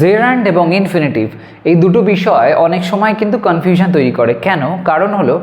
Gerund এবং infinitive, এই দুটো বিষয় অনেক সময় কিন্তু কনফিউশন তৈরি করে। কেন? কারণ হলো,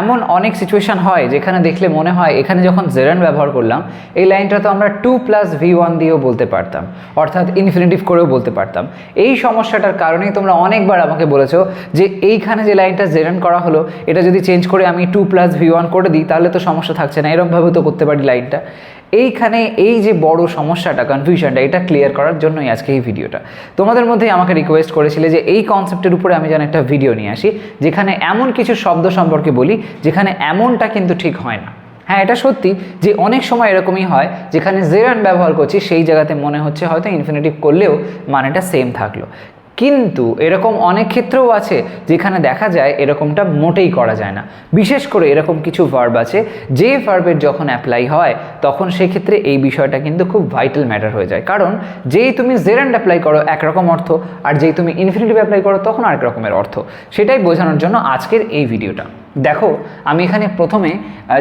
এমন অনেক সিচুয়েশন হয় যেখানে দেখলে মনে হয় এখানে যখন জেরান্ড ব্যবহার করলাম, এই লাইনটা তো আমরা টু প্লাস ভি ওয়ান দিয়েও বলতে পারতাম, অর্থাৎ ইনফিনিটিভ করেও বলতে পারতাম। এই সমস্যাটার কারণেই তোমরা অনেকবার আমাকে বলেছ যে এইখানে যে লাইনটা জেরান্ড করা হলো, এটা যদি চেঞ্জ করে আমি টু প্লাস ভি ওয়ান করে দিই, তাহলে তো সমস্যা থাকছে না। এরকমভাবেও তো করতে পারি লাইনটা। এইখানে এই যে বড় সমস্যাটা কনফিউশনটা এটা ক্লিয়ার করার জন্যই আজকে এই ভিডিওটা। তোমাদের মধ্যেই আমাকে রিকোয়েস্ট করেছিলে যে এই কনসেপ্টের উপরে আমি যেন একটা ভিডিও নিয়ে আসি, যেখানে এমন কিছু শব্দ সম্পর্কে বলি, যেখানে এমনটা কিন্তু ঠিক হয় না। হ্যাঁ এটা সত্যি যে অনেক সময় এরকমই হয়, যেখানে জেরান ব্যবহার করছি, সেই জায়গাতে মনে হচ্ছে হয়তো ইনফিনিটিভ করলেও মানেটা সেম থাকল। কিন্তু এরকম অনেক ক্ষেত্রেও আছে যেখানে দেখা যায় এরকমটা মোটেই করা যায় না। বিশেষ করে এরকম কিছু ভার্ব আছে, যে ভার্বের যখন অ্যাপ্লাই হয়, তখন সেক্ষেত্রে এই বিষয়টা কিন্তু খুব ভাইটাল ম্যাটার হয়ে যায়। কারণ যেই তুমি জেরান্ড অ্যাপ্লাই করো একরকম অর্থ, আর যেই তুমি ইনফিনিটিভ অ্যাপ্লাই করো তখন আরেক রকমের অর্থ। সেটাই বোঝানোর জন্য আজকের এই ভিডিওটা। দেখো, আমি এখানে প্রথমে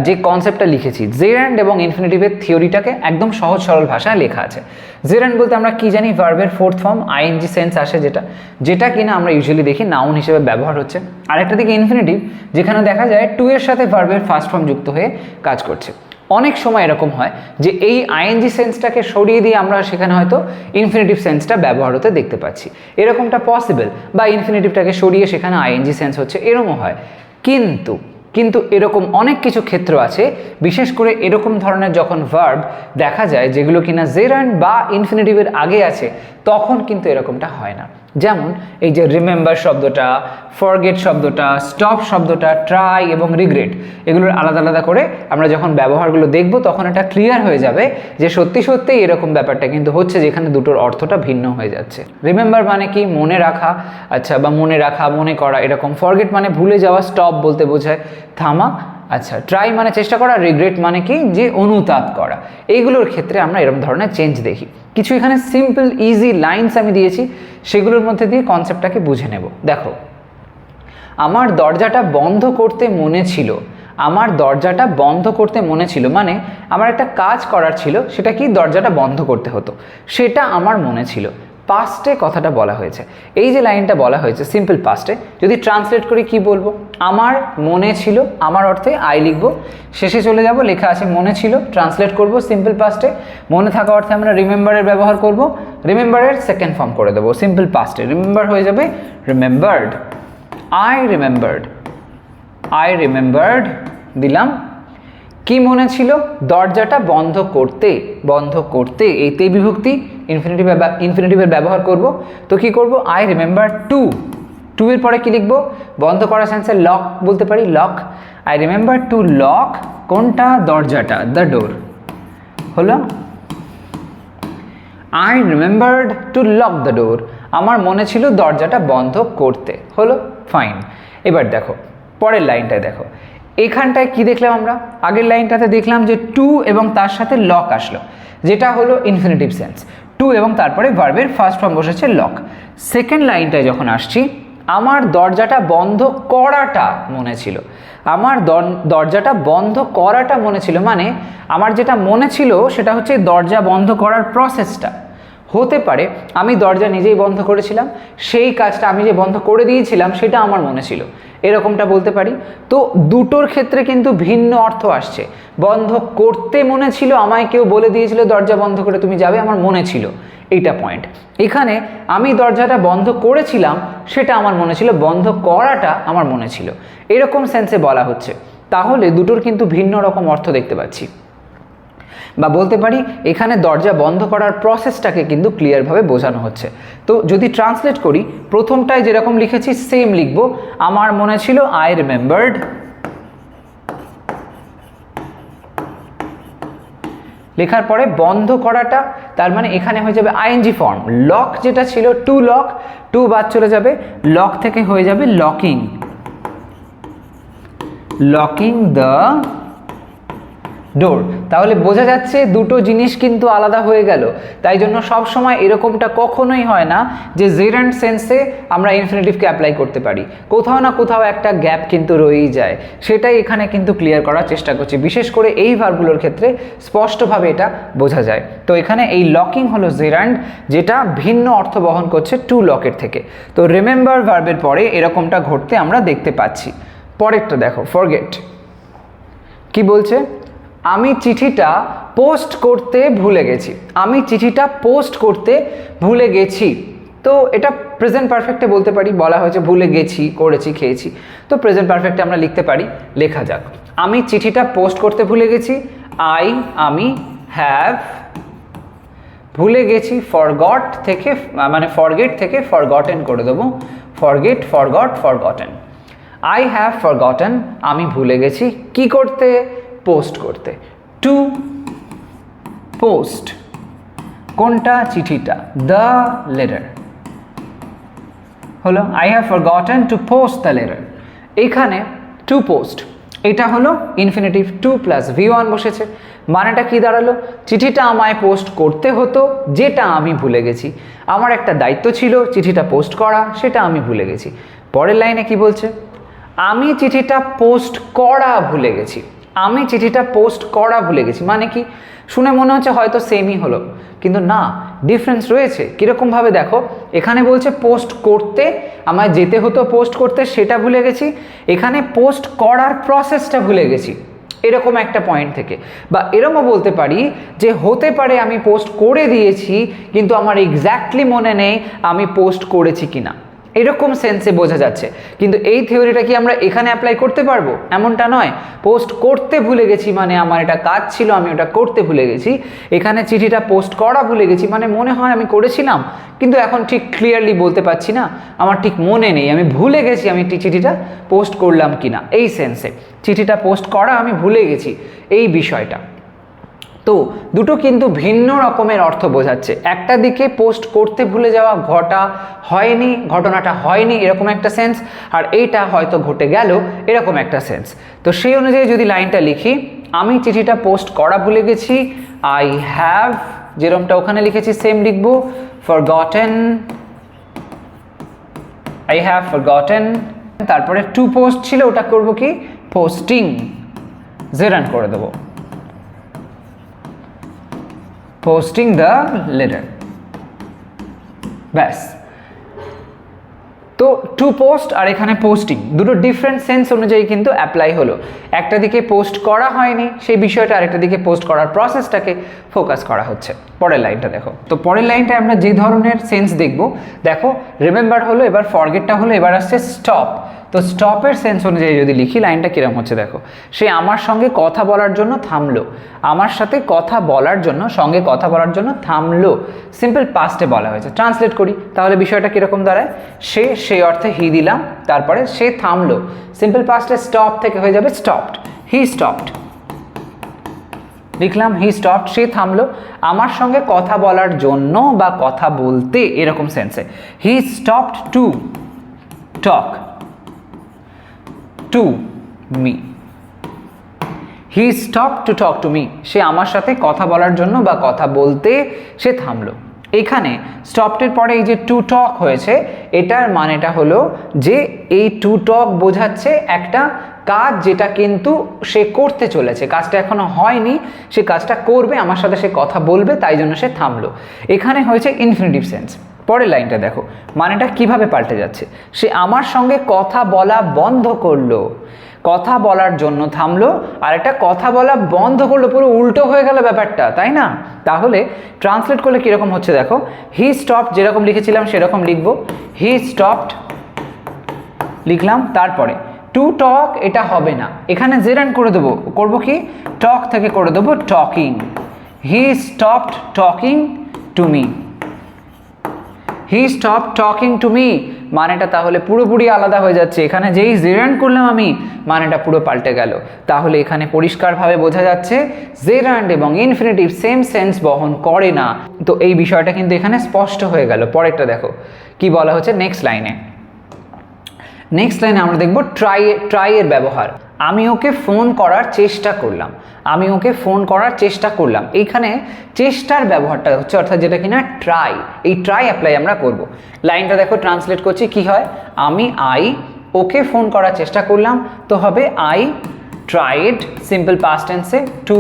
যে কনসেপ্টটা লিখেছি জেরান্ড এবং ইনফিনিটিভের থিওরিটাকে একদম সহজ সরল ভাষায় লেখা আছে। জেরান্ড বলতে আমরা কি জানি? ভার্বের ফোর্থ ফর্ম আইএনজি সেন্স আসে যেটা। যেটা কিনা আমরা ইউজুয়ালি দেখি নাউন হিসেবে ব্যবহার হচ্ছে। আরেকটা দিকে ইনফিনিটিভ যেখানে দেখা যায় টু এর সাথে ভার্বের ফার্স্ট ফর্ম যুক্ত হয়ে কাজ করছে। অনেক সময় এরকম হয় যে এই আইএনজি সেন্সটাকে সরিয়ে দিয়ে আমরা সেখানে হয়তো ইনফিনিটিভ সেন্সটা ব্যবহার হতে দেখতে পাচ্ছি। এরকমটা পসিবল বা ইনফিনিটিভটাকে সরিয়ে সেখানে আইএনজি সেন্স হচ্ছে এরকমও হয়। কিন্তু কিন্তু এরকম অনেক কিছু ক্ষেত্র আছে, বিশেষ করে এরকম ধরনের যখন ভার্ব দেখা যায় যেগুলো কিনা জেরান্ড বা ইনফিনিটিভের আগে আছে, তখন কিন্তু এরকমটা হয় না। যেমন এই যে রিমেম্বার শব্দটা ফরগেট শব্দটা স্টপ শব্দটা ট্রাই এবং রিগ্রেট এগুলোর আলাদা আলাদা করে আমরা যখন ব্যবহারগুলো দেখব তখন এটা ক্লিয়ার হয়ে যাবে যে সত্যি সত্যি এরকম ব্যাপারটা কিন্তু হচ্ছে যেখানে দুটোর অর্থটা ভিন্ন হয়ে যাচ্ছে। রিমেম্বার মানে কি? মনে রাখা আচ্ছা বা মনে রাখা, মনে করা, এরকম। ফরগেট মানে ভুলে যাওয়া স্টপ বলতে বোঝায়। থামা আচ্ছা ট্রাই মানে চেষ্টা করা রিগ্রেট মানে কি? যে অনুতাপ করা। এইগুলোর ক্ষেত্রে আমরা এরকম ধরনের চেঞ্জ দেখি। কিছু এখানে সিম্পল ইজি লাইনস আমি দিয়েছি। সেগুলোর মধ্যে দিয়ে কনসেপ্টটাকে বুঝে নেব। দেখো, আমার দরজাটা বন্ধ করতে মনে ছিল। আমার দরজাটা বন্ধ করতে মনে ছিল মানে আমার একটা কাজ করার ছিল, সেটা কি? দরজাটা বন্ধ করতে হতো। সেটা আমার মনে ছিল। পাস্টে কথাটা বলা হয়েছে। এই যে লাইনটা বলা হয়েছে সিম্পল পাস্টে যদি ট্রান্সলেট করি কি বলব? আমার মনে ছিল, আমার অর্থে আই লিখব। শেষে চলে যাব, লেখা আছে মনে ছিল ট্রান্সলেট করব সিম্পল পাস্টে মনে থাকা অর্থে আমরা রিমেম্বারের ব্যবহার করব রিমেম্বারের সেকেন্ড ফর্ম করে দেবো সিম্পল পাস্টে রিমেম্বার হয়ে যাবে remembered I remembered I remembered দিলাম। কি মনে ছিল? দরজাটা বন্ধ করতে বন্ধ করতে, এই তে বিভক্তি ইনফিনিটিভ ইনফিনিটিভের ব্যবহার করব। তো কি করব? আই রিমেম্বার টু টু এর পরে কি লিখব? বন্ধ করা সেন্সে লক বলতে পারি lock I remember to lock কোনটা? দরজাটা দ্য ডোর হলো? I remembered to lock the door আমার মনে ছিল দরজাটা বন্ধ করতে। হলো? ফাইন এবার দেখো, পরের লাইনটায় দেখো। এখানটায় কি দেখলাম আমরা? আগের লাইনটাতে দেখলাম যে টু এবং তার সাথে লক আসলো। যেটা হলো ইনফিনিটিভ সেন্স টু এবং তারপরে ভার্বের ফার্স্ট ফর্ম বসেছে লক সেকেন্ড লাইনটায় যখন আসছি আমার দরজাটা বন্ধ করাটা মনে ছিল। আমার দর- দরজাটা বন্ধ করাটা মনে ছিল মানে আমার যেটা মনে ছিল সেটা হচ্ছে দরজা বন্ধ করার প্রসেসটা হতে পারে। আমি দরজা নিজেই বন্ধ করেছিলাম। সেই কাজটা আমি যে বন্ধ করে দিয়েছিলাম, সেটা আমার মনে ছিল। এরকমটা বলতে পারি। তো দুটোর ক্ষেত্রে কিন্তু ভিন্ন অর্থ আসছে। বন্ধ করতে মনে ছিল, আমায় কেউ বলে দিয়েছিল, দরজা বন্ধ করে তুমি যাবে, আমার মনে ছিল। এইটা পয়েন্ট এখানে আমি দরজাটা বন্ধ করেছিলাম, সেটা আমার মনে ছিল, বন্ধ করাটা আমার মনে ছিল। এরকম সেন্সে বলা হচ্ছে। তাহলে দুটোর কিন্তু ভিন্ন রকম অর্থ দেখতে পাচ্ছি। বা বলতে পারি এখানে দরজা বন্ধ করার প্রসেসটাকে কিন্তু ক্লিয়ারভাবে বোঝানো হচ্ছে। তো যদি ট্রান্সলেট করি, প্রথমটায় যেরকম লিখেছি সেম লিখব। আমার মনে ছিল আই রিমেম্বার্ড লেখার পরে বন্ধ করাটা, তার মানে এখানে হয়ে যাবে আইএনজি ফর্ম লক যেটা ছিল টু লক টু বাদ চলে যাবে লক থেকে হয়ে যাবে লকিং লকিং দ্য ডোর তাহলে বোঝা যাচ্ছে দুটো জিনিস কিন্তু আলাদা হয়ে গেল। তাই জন্য সব সময় এরকমটা কখনোই হয় না যে জেরান্ড সেন্সে আমরা ইনফিনিটিভকে অ্যাপ্লাই করতে পারি। কোথাও না কোথাও একটা গ্যাপ কিন্তু রয়েই যায়। সেটাই এখানে কিন্তু ক্লিয়ার করার চেষ্টা করছি। বিশেষ করে এই ভার্বগুলোর ক্ষেত্রে স্পষ্টভাবে এটা বোঝা যায়। তো এখানে এই লকিং হলো জেরান্ড যেটা ভিন্ন অর্থ বহন করছে টু লকের থেকে। তো রিমেম্বার ভার্বের পরে এরকমটা ঘটতে আমরা দেখতে পাচ্ছি। পরেরটা দেখো ফরগেট কি বলছে? আমি চিঠিটা পোস্ট করতে ভুলে গেছি। আমি চিঠিটা পোস্ট করতে ভুলে গেছি। তো এটা প্রেজেন্ট পারফেক্টে বলতে পারি, বলা হয়েছে ভুলে গেছি, করেছি, খেয়েছি। তো প্রেজেন্ট পারফেক্টে আমরা লিখতে পারি, লেখা যাক। আমি চিঠিটা পোস্ট করতে ভুলে গেছি আই আমি হ্যাভ ভুলে গেছি ফরগট থেকে মানে ফরগেট থেকে ফরগটেন করে দেবো। Forget forgot forgotten I have forgotten আমি ভুলে গেছি। কি করতে? পোস্ট করতে। টু পোস্ট কোনটা? চিঠিটা। দ্য লেটার হলো I have forgotten to post the letter এখানে টু পোস্ট এটা হলো infinitive to plus V one বসেছে। মানেটা কি দাঁড়াল? চিঠিটা আমায় পোস্ট করতে হতো, যেটা আমি ভুলে গেছি। আমার একটা দায়িত্ব ছিল চিঠিটা পোস্ট করা, সেটা আমি ভুলে গেছি। পরের লাইনে কি বলছে? আমি চিঠিটা পোস্ট করা ভুলে গেছি। আমি চিঠিটা পোস্ট করা ভুলে গেছি। মানে কি? শুনে মনে হচ্ছে হয়তো সেমই হলো। কিন্তু না ডিফারেন্স রয়েছে। কীরকমভাবে দেখো, এখানে বলছে পোস্ট করতে, আমায় যেতে হতো পোস্ট করতে, সেটা ভুলে গেছি। এখানে পোস্ট করার প্রসেসটা ভুলে গেছি। এরকম একটা পয়েন্ট থেকে। বা এরমও বলতে পারি যে, হতে পারে আমি পোস্ট করে দিয়েছি, কিন্তু আমার এক্স্যাক্টলি মনে নেই আমি পোস্ট করেছি কিনা। এরকম সেন্সে বোঝা যাচ্ছে। কিন্তু এই থিওরিটা কি আমরা এখানে অ্যাপ্লাই করতে পারব? এমনটা নয়। পোস্ট করতে ভুলে গেছি মানে আমার এটা কাজ ছিল, আমি ওটা করতে ভুলে গেছি। এখানে চিঠিটা পোস্ট করা ভুলে গেছি মানে মনে হয় আমি করেছিলাম। কিন্তু এখন ঠিক ক্লিয়ারলি বলতে পারছি না। আমার ঠিক মনে নেই। আমি ভুলে গেছি আমি চিঠিটা পোস্ট করলাম কিনা। এই সেন্সে চিঠিটা পোস্ট করা আমি ভুলে গেছি। এই বিষয়টা। তো দুটো কিন্তু ভিন্ন রকমের অর্থ বোঝাচ্ছে। একটা দিকে পোস্ট করতে ভুলে যাওয়া ঘটা হয়নি, ঘটনাটা হয়নি, এরকম একটা সেন্স, আর এইটা হয়তো ঘটে গেল, এরকম একটা সেন্স। তো সেই অনুযায়ী যদি লাইনটা লিখি, আমি চিঠিটা পোস্ট করা ভুলে গেছি আই হ্যাভ যেরকমটা ওখানে লিখেছি সেম লিখব forgotten I have forgotten তারপরে টু পোস্ট ছিল, ওটা করব কি? পোস্টিং জেরান করে দেবো। পোস্টিং দ্য লেটার ব্যাস। তো টু পোস্ট আর এখানে পোস্টিং দুটো ডিফারেন্ট সেন্স অনুযায়ী কিন্তু অ্যাপ্লাই হলো। একটা দিকে পোস্ট করা হয়নি, সেই বিষয়টা আরেকটা দিকে পোস্ট করার প্রসেসটাকে ফোকাস করা হচ্ছে। পরের লাইনটা দেখো। তো পরের লাইনটা আমরা যে ধরনের সেন্স দেখব, দেখো রিমেম্বার হলো, এবার ফরগেটটা হলো, এবার আসছে স্টপ তো স্টপের সেন্স অনুযায়ী যদি লিখি, লাইনটা কীরকম হচ্ছে দেখো। সে আমার সঙ্গে কথা বলার জন্য থামলো। আমার সাথে কথা বলার জন্য, সঙ্গে কথা বলার জন্য থামলো। সিম্পল পাস্টে বলা হয়েছে। ট্রান্সলেট করি, তাহলে বিষয়টা কীরকম দাঁড়ায়? সে সেই অর্থে হি দিলাম, তারপরে সে থামলো। সিম্পল পাস্টে স্টপ থেকে হয়ে যাবে স্টপড হি স্টপড লিখলাম হি স্টপ সে থামলো। আমার সঙ্গে কথা বলার জন্য বা কথা বলতে এরকম সেন্সে he stopped to talk to me he stop to talk to me সে আমার সাথে কথা বলার জন্য বা কথা বলতে সে থামলো। এখানে স্টপটের পরে এই যে টু টক হয়েছে, এটার মানেটা হলো যে এই টু টক বোঝাচ্ছে একটা কাজ যেটা কিন্তু সে করতে চলেছে। কাজটা এখনও হয়নি, সে কাজটা করবে, আমার সাথে সে কথা বলবে, তাই জন্য সে থামলো। এখানে হয়েছে ইনফিনিটিভ সেন্স পরের লাইনটা দেখো। মানেটা কীভাবে পাল্টে যাচ্ছে? সে আমার সঙ্গে কথা বলা বন্ধ করল। কথা বলার জন্য থামলো, আর একটা কথা বলা বন্ধ করল, পুরো উল্টো হয়ে গেল ব্যাপারটা, তাই না? তাহলে ট্রান্সলেট করলে কীরকম হচ্ছে দেখো? হি স্টপ যেরকম লিখেছিলাম সেরকম লিখব। হি স্টপড লিখলাম, তারপরে টু টক এটা হবে না। এখানে জেরান করে দেবো। করব কি? টক থেকে করে দেবো talking he stopped talking to me he stop talking to me মানেটা তাহলে পুরোপুরি আলাদা হয়ে যাচ্ছে। এখানে যেই জেরান করলাম আমি, মানেটা পুরো পাল্টে গেল। তাহলে এখানে পরিষ্কারভাবে বোঝা যাচ্ছে জেরান্ড এবং ইনফিনিটিভ সেম সেন্স বহন করে না। তো এই বিষয়টা কিন্তু এখানে স্পষ্ট হয়ে গেল। পরেরটা দেখো। কি বলা হচ্ছে? নেক্সট লাইনে নেক্সট লাইনে আমরা দেখব ট্রাই ট্রাইয়ের ব্যবহার। আমি ওকে ফোন করার চেষ্টা করলাম। আমি ওকে ফোন করার চেষ্টা করলাম। এইখানে চেষ্টার ব্যবহারটা হচ্ছে অর্থাৎ যেটা কিনা ট্রাই এই ট্রাই অ্যাপ্লাই আমরা করব। লাইনটা দেখো ট্রান্সলেট করছি, কি হয়? আমি আই ওকে ফোন করার চেষ্টা করলাম। তো হবে আই ট্রাইড সিম্পল পাস্ট টেন্সে টু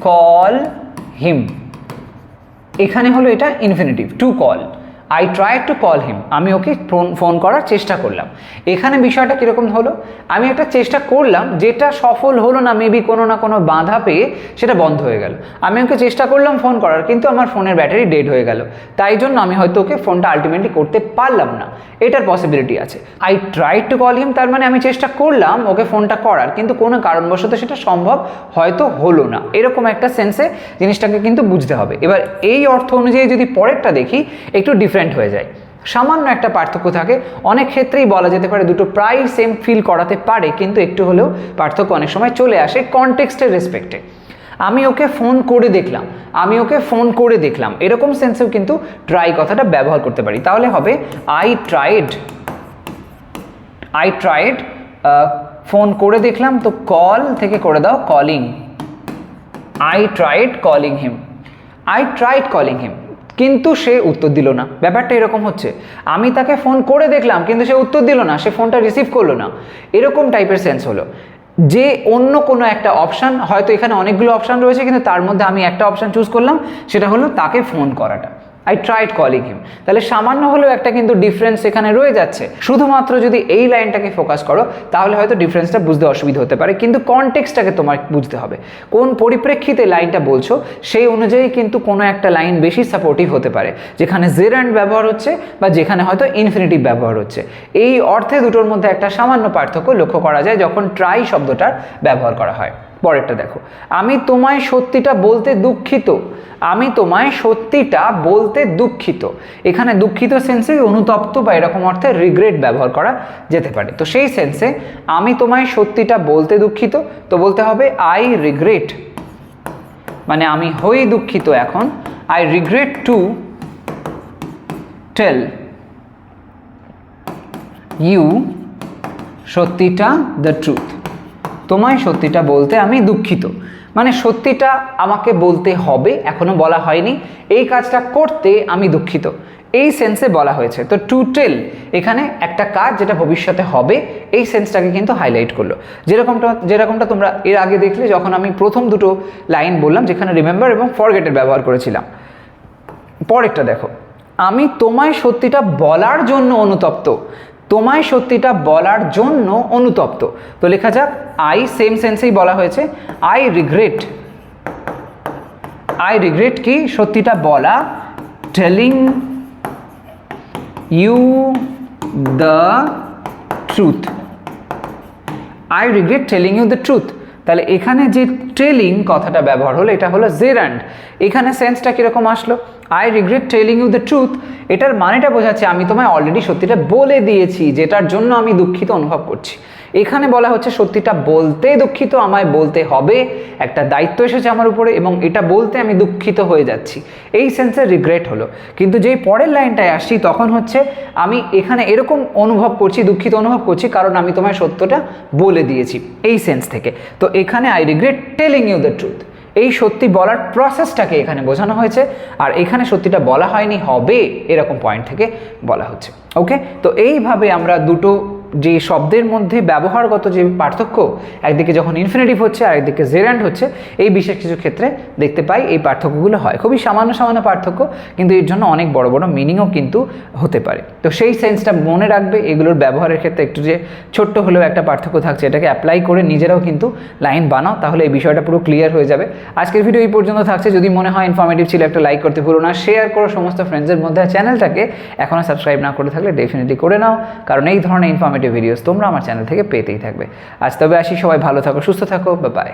কল হিম এখানে হলো এটা infinitive to call I try to call him আমি ওকে ফোন ফোন করার চেষ্টা করলাম। এখানে বিষয়টা কীরকম হলো? আমি একটা চেষ্টা করলাম, যেটা সফল হলো না মেবি কোনো না কোনো বাধা পেয়ে সেটা বন্ধ হয়ে গেল। আমি ওকে চেষ্টা করলাম ফোন করার, কিন্তু আমার ফোনের ব্যাটারি ডেড হয়ে গেল। তাই জন্য আমি হয়তো ওকে ফোনটা আলটিমেটলি করতে পারলাম না। এটার পসিবিলিটি আছে। I try to call him তার মানে আমি চেষ্টা করলাম ওকে ফোনটা করার, কিন্তু কোনো কারণবশত সেটা সম্ভব হয়তো হলো না। এরকম একটা সেন্সে জিনিসটাকে কিন্তু বুঝতে হবে। এবার এই অর্থ অনুযায়ী যদি পরেরটা দেখি, একটু ডিফারেন্ট হয়ে যায়। সামান্য একটা পার্থক্য থাকে। অনেক ক্ষেত্রেই বলা যেতে পারে দুটো প্রায় সেম ফিল করাতে পারে, কিন্তু একটু হলেও পার্থক্য অনেক সময় চলে আসে কনটেক্সটের রেসপেক্টে আমি ওকে ফোন করে দেখলাম, আমি ওকে ফোন করে দেখলাম, এরকম সেন্সেও কিন্তু ট্রাই কথাটা ব্যবহার করতে পারি। তাহলে হবে I tried I tried phone করে দেখলাম, তো কল থেকে করে দাও calling I tried calling him I tried calling him কিন্তু সে উত্তর দিল না। ব্যাপারটা এরকম হচ্ছে। আমি তাকে ফোন করে দেখলাম, কিন্তু সে উত্তর দিল না, সে ফোনটা রিসিভ করল না। এরকম টাইপের সেন্স হলো। যে অন্য কোনো একটা অপশান হয়তো এখানে অনেকগুলো অপশান রয়েছে, কিন্তু তার মধ্যে আমি একটা অপশান চুজ করলাম, সেটা হলো তাকে ফোন করাটা। আই ট্রাইড কলিং হিম তাহলে সামান্য হলেও একটা কিন্তু ডিফারেন্স এখানে রয়ে যাচ্ছে। শুধুমাত্র যদি এই লাইনটাকে ফোকাস করো, তাহলে হয়তো ডিফারেন্সটা বুঝতে অসুবিধা হতে পারে। কিন্তু কনটেক্সটাকে তোমার বুঝতে হবে। কোন পরিপ্রেক্ষিতে লাইনটা বলছো, সেই অনুযায়ী কিন্তু কোনো একটা লাইন বেশি সাপোর্টিভ হতে পারে। যেখানে জের অ্যান্ড ব্যবহার হচ্ছে বা যেখানে হয়তো ইনফিনিটিভ ব্যবহার হচ্ছে। এই অর্থে দুটোর মধ্যে একটা সামান্য পার্থক্য লক্ষ্য করা যায় যখন ট্রাই শব্দটার ব্যবহার করা হয়। পরেরটা দেখো। আমি তোমায় সত্যিটা বলতে দুঃখিত। আমি তোমায় সত্যিটা বলতে দুঃখিত। এখানে দুঃখিত সেন্সে অনুতপ্ত বা এরকম অর্থে রিগ্রেট ব্যবহার করা যেতে পারে। তো সেই সেন্সে আমি তোমায় সত্যিটা বলতে দুঃখিত। তো বলতে হবে আই রিগ্রেট মানে আমি হই দুঃখিত এখন। I regret to tell you সত্যিটা দ্য ট্রুথ তোমায় সত্যিটা বলতে আমি দুঃখিত। মানে সত্যিটা আমাকে বলতে হবে, এখনও বলা হয়নি। এই কাজটা করতে আমি দুঃখিত। এই সেন্সে বলা হয়েছে। তো টু টেল এখানে একটা কাজ যেটা ভবিষ্যতে হবে, এই সেন্সটাকে কিন্তু হাইলাইট করল। যেরকমটা যেরকমটা তোমরা এর আগে দেখলে, যখন আমি প্রথম দুটো লাইন বললাম, যেখানে রিমেম্বার এবং ফরগেটের ব্যবহার করেছিলাম। পরেরটা দেখো। আমি তোমায় সত্যিটা বলার জন্য অনুতপ্ত। তোমায় সত্যিটা বলার জন্য অনুতপ্ত। তো লেখা যাক আই সেম সেন্সেই বলা হয়েছে। আই রিগ্রেট আই রিগ্রেট কি? সত্যিটা বলা telling you the truth I regret telling you the truth তাহলে এখানে যে ট্রেলিং কথাটা ব্যবহার হলো, এটা হলো জেরান্ড এখানে সেন্সটা কীরকম আসলো? I regret telling you the truth এটার মানেটা বোঝাচ্ছে আমি তোমায় অলরেডি সত্যিটা বলে দিয়েছি, যেটার জন্য আমি দুঃখিত অনুভব করছি। এখানে বলা হচ্ছে সত্যিটা বলতে দুঃখিত, আমায় বলতে হবে। একটা দায়িত্ব এসেছে আমার উপরে এবং এটা বলতে আমি দুঃখিত হয়ে যাচ্ছি। এই সেন্সে রিগ্রেট হলো। কিন্তু যেই পরের লাইনটায় আসছি, তখন হচ্ছে আমি এখানে এরকম অনুভব করছি, দুঃখিত অনুভব করছি, কারণ আমি তোমায় সত্যটা বলে দিয়েছি এই সেন্স থেকে। তো এখানে I regret telling you the truth এই সত্যি বলার প্রসেসটাকে এখানে বোঝানো হয়েছে, আর এখানে সত্যিটা বলা হয়নি, হবে, এরকম পয়েন্ট থেকে বলা হচ্ছে। ওকে তো এইভাবে আমরা দুটো যে শব্দের মধ্যে ব্যবহারগত যে পার্থক্য, একদিকে যখন ইনফিনিটিভ হচ্ছে আর একদিকে জেরান্ড হচ্ছে, এই বিশেষ কিছু ক্ষেত্রে দেখতে পাই এই পার্থক্যগুলো হয়। খুবই সামান্য সামান্য পার্থক্য, কিন্তু এর জন্য অনেক বড় বড় মিনিংও কিন্তু হতে পারে। তো সেই সেন্সটা মনে রাখবে, এগুলোর ব্যবহারের ক্ষেত্রে একটু যে ছোট্ট হলেও একটা পার্থক্য থাকছে, এটাকে অ্যাপ্লাই করে নিজেরাও কিন্তু লাইন বানাও, তাহলে এই বিষয়টা পুরো ক্লিয়ার হয়ে যাবে। আজকের ভিডিও এই পর্যন্ত থাকছে। যদি মনে হয় ইনফরমেটিভ ছিল, একটা লাইক করতে ভুলো না। শেয়ার করো সমস্ত ফ্রেন্ডসের মধ্যে। চ্যানেলটাকে এখনও সাবস্ক্রাইব না করে থাকলে ডেফিনেটলি করে নাও। কারণ এই ধরনের ইনফরমেটিভ ভিডিওস তোমরা আমার চ্যানেল থেকে পেতেই থাকবে। আজ তবে আসি, সবাই ভালো থাকো, সুস্থ থাকো বা বাই